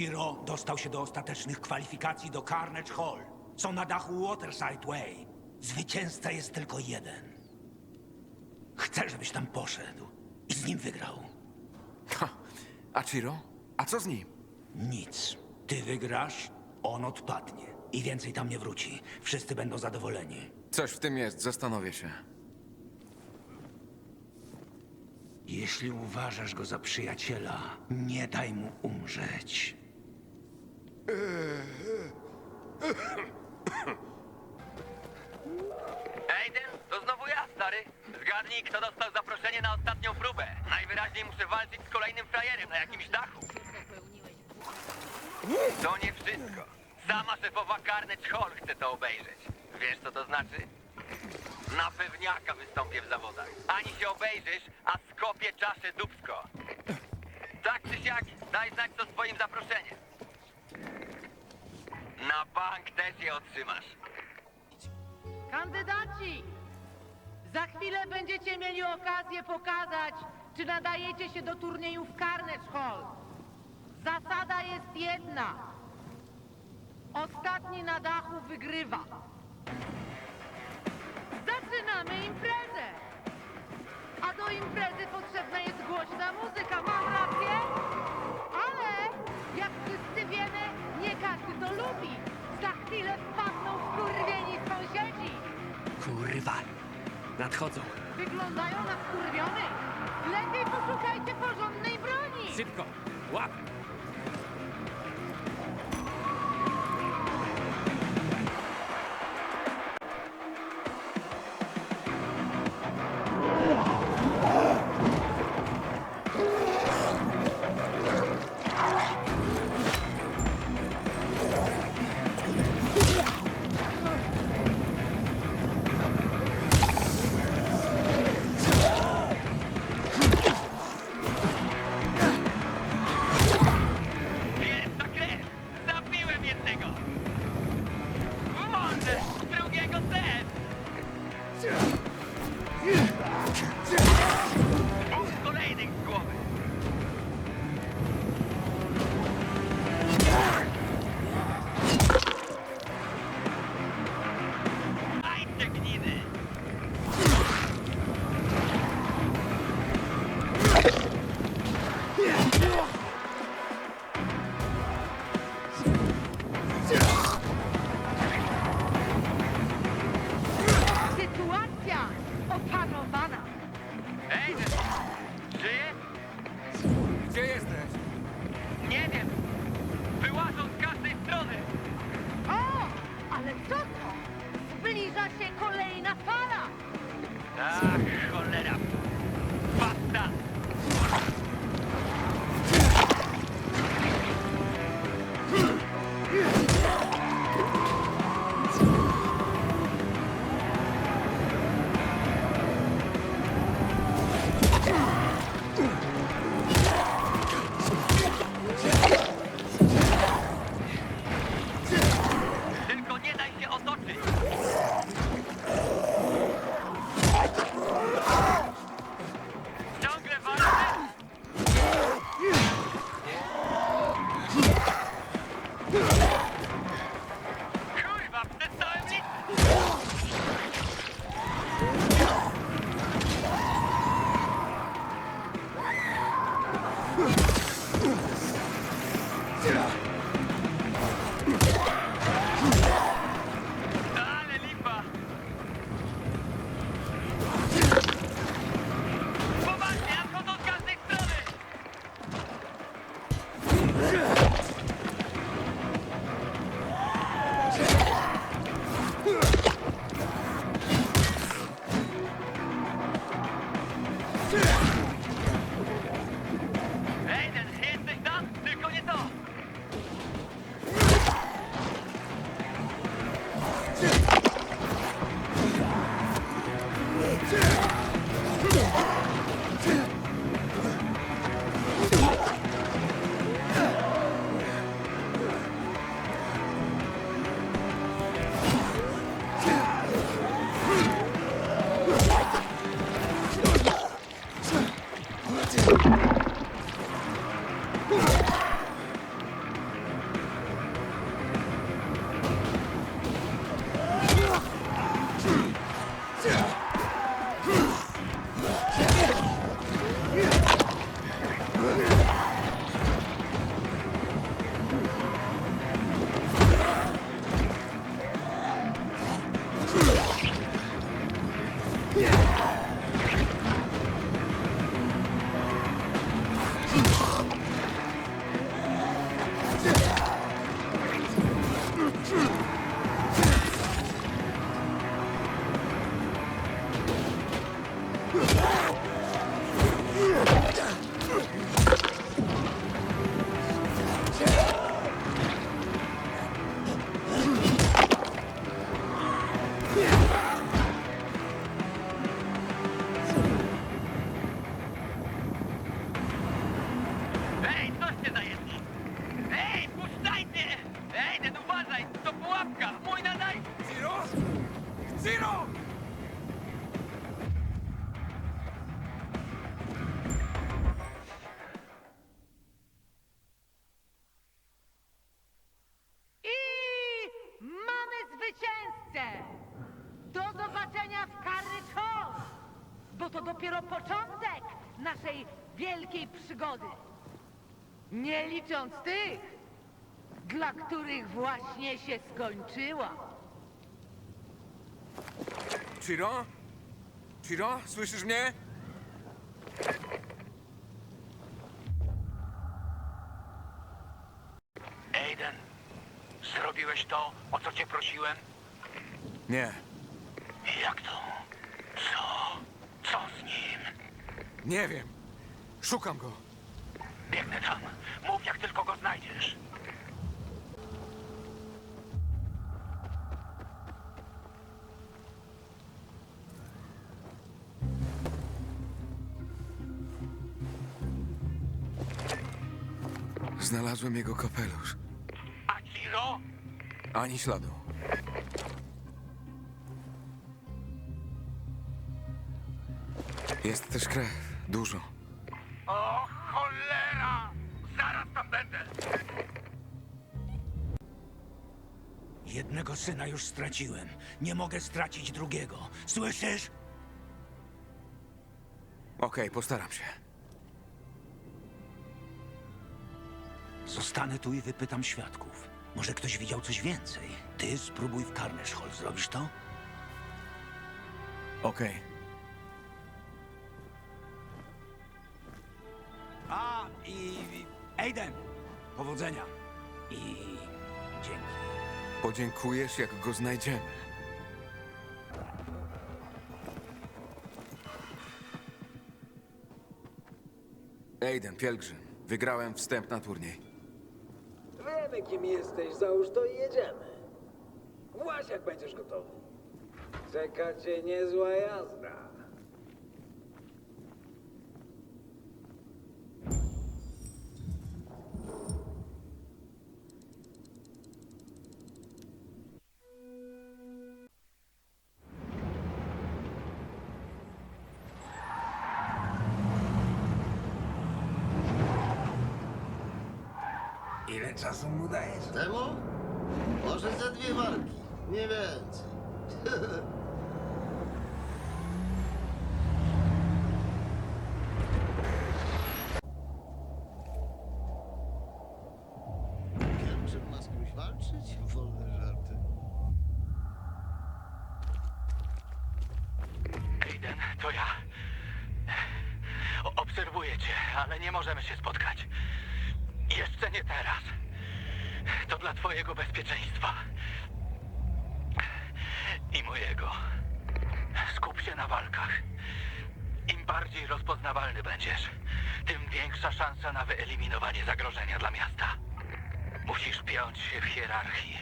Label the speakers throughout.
Speaker 1: Hiro dostał się do ostatecznych kwalifikacji do Carnage Hall. Są na dachu Waterside Way. Zwycięzca jest tylko jeden. Chcę, żebyś tam poszedł i z nim wygrał.
Speaker 2: Ha. A Chiro? A co z nim?
Speaker 1: Nic. Ty wygrasz, on odpadnie. I więcej tam nie wróci. Wszyscy będą zadowoleni.
Speaker 2: Coś w tym jest, zastanowię się.
Speaker 1: Jeśli uważasz go za przyjaciela, nie daj mu umrzeć.
Speaker 3: Aiden, to znowu ja, stary. Zgadnij, kto dostał zaproszenie na ostatnią próbę. Najwyraźniej muszę walczyć z kolejnym frajerem na jakimś dachu. To nie wszystko. Sama szefowa Carnage Hall chce to obejrzeć. Wiesz, co to znaczy? Na pewniaka wystąpię w zawodach. Ani się obejrzysz, a skopię czaszę dubsko. Tak czy siak, daj znać co z twoim zaproszeniem. Na bank też je otrzymasz.
Speaker 4: Kandydaci! Za chwilę będziecie mieli okazję pokazać, czy nadajecie się do turnieju w Carnage Hall. Zasada jest jedna. Ostatni na dachu wygrywa. Zaczynamy imprezę! A do imprezy potrzebna jest głośna muzyka, mam rację?
Speaker 5: Nadchodzą!
Speaker 4: Wyglądają na wkurwionych. Lepiej poszukajcie porządnej broni.
Speaker 5: Szybko! Łap!
Speaker 4: Yeah. Carriage Hall! Bo to dopiero początek naszej wielkiej przygody. Nie licząc tych, dla których właśnie się skończyła.
Speaker 2: Ciro? Ciro, słyszysz mnie?
Speaker 1: Aiden, zrobiłeś to, o co cię prosiłem?
Speaker 2: Nie,
Speaker 1: Jak to? Co? Co z nim?
Speaker 2: Nie wiem. Szukam go.
Speaker 1: Biegnę tam. Mów, jak tylko go znajdziesz.
Speaker 2: Znalazłem jego kapelusz.
Speaker 1: A Ciro?
Speaker 2: Ani śladu. Jest też krew. Dużo.
Speaker 1: O cholera! Zaraz tam będę! Jednego syna już straciłem. Nie mogę stracić drugiego. Słyszysz?
Speaker 2: Okej, postaram się.
Speaker 1: Zostanę tu i wypytam świadków. Może ktoś widział coś więcej. Ty spróbuj w Carnage Hall. Zrobisz to?
Speaker 2: Okej.
Speaker 1: A, i... Aiden! Powodzenia. I... dzięki.
Speaker 2: Podziękujesz, jak go znajdziemy. Aiden, pielgrzym. Wygrałem wstęp na turniej.
Speaker 6: Wiemy, kim jesteś, załóż to i jedziemy. Właś, jak będziesz gotowy. Czeka cię niezła jazda.
Speaker 1: Ile czasu mu dajesz?
Speaker 7: Temu? Może ze dwie walki, nie więcej. Pielgrzym ma z kimś walczyć? Wolne żarty.
Speaker 3: Aiden, to ja. O- Obserwuję cię, ale nie możemy się spotkać. Jeszcze nie teraz. Twojego bezpieczeństwa. I mojego. Skup się na walkach. Im bardziej rozpoznawalny będziesz, tym większa szansa na wyeliminowanie zagrożenia dla miasta. Musisz piąć się w hierarchii,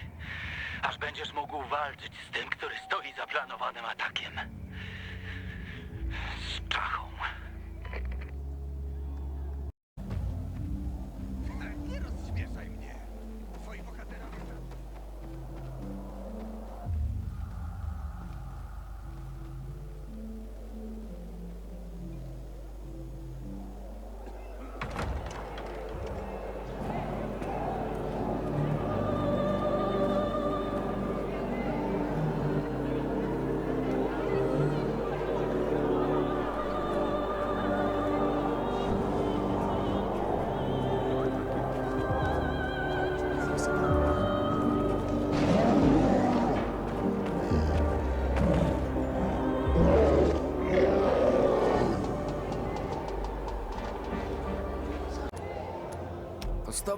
Speaker 3: aż będziesz mógł walczyć z tym, który stoi za planowanym atakiem. Z czachą.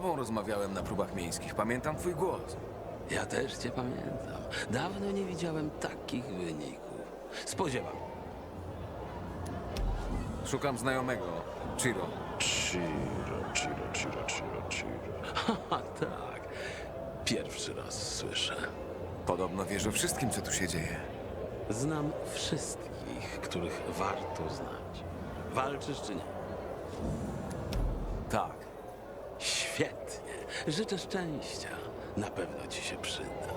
Speaker 2: Tobą rozmawiałem na próbach miejskich. Pamiętam twój głos.
Speaker 5: Ja też cię pamiętam. Dawno nie widziałem takich wyników. Spodziewam.
Speaker 2: Szukam znajomego. Chiro.
Speaker 8: Ciro, Ciro, Ciro, Ciro, Ciro.
Speaker 5: Haha, tak. Pierwszy raz słyszę.
Speaker 2: Podobno wiesz o wszystkim, co tu się dzieje.
Speaker 5: Znam wszystkich, których warto znać. Walczysz czy nie? Świetnie. Życzę szczęścia. Na pewno ci się przyda.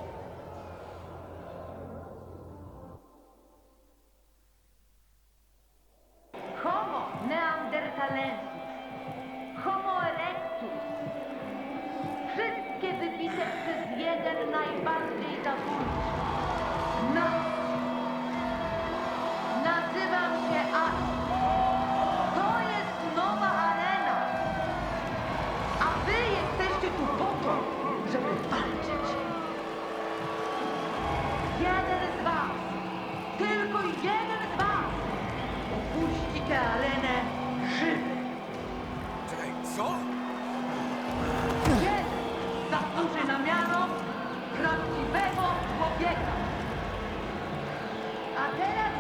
Speaker 5: Homo neandertalensis. Homo erectus.
Speaker 4: Wszystkie wybite przez jeden najbardziej zabójczy. Na... Nazywam się Aż. Arenę żywy.
Speaker 2: Czekaj, co?
Speaker 4: Jeden zasłuży na miano prawdziwego człowieka. A teraz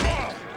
Speaker 4: Come on!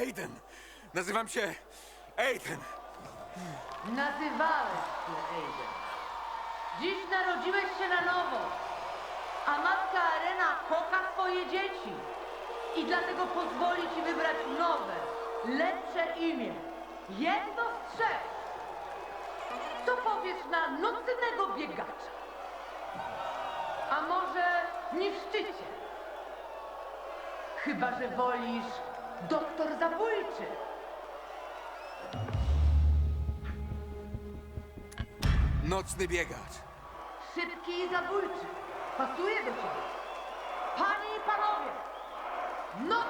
Speaker 2: Aiden! Nazywam się Aiden!
Speaker 4: Nazywałeś się Aiden. Dziś narodziłeś się na nowo, a matka Arena kocha swoje dzieci. I dlatego pozwoli ci wybrać nowe, lepsze imię. Jedno z trzech. Co powiesz na nocnego biegacza? A może niszczycie? Chyba, że wolisz doktor zabójczy.
Speaker 2: Nocny biegacz.
Speaker 4: Szybki i zabójczy. Pasuje do ciebie. Panie i panowie, noc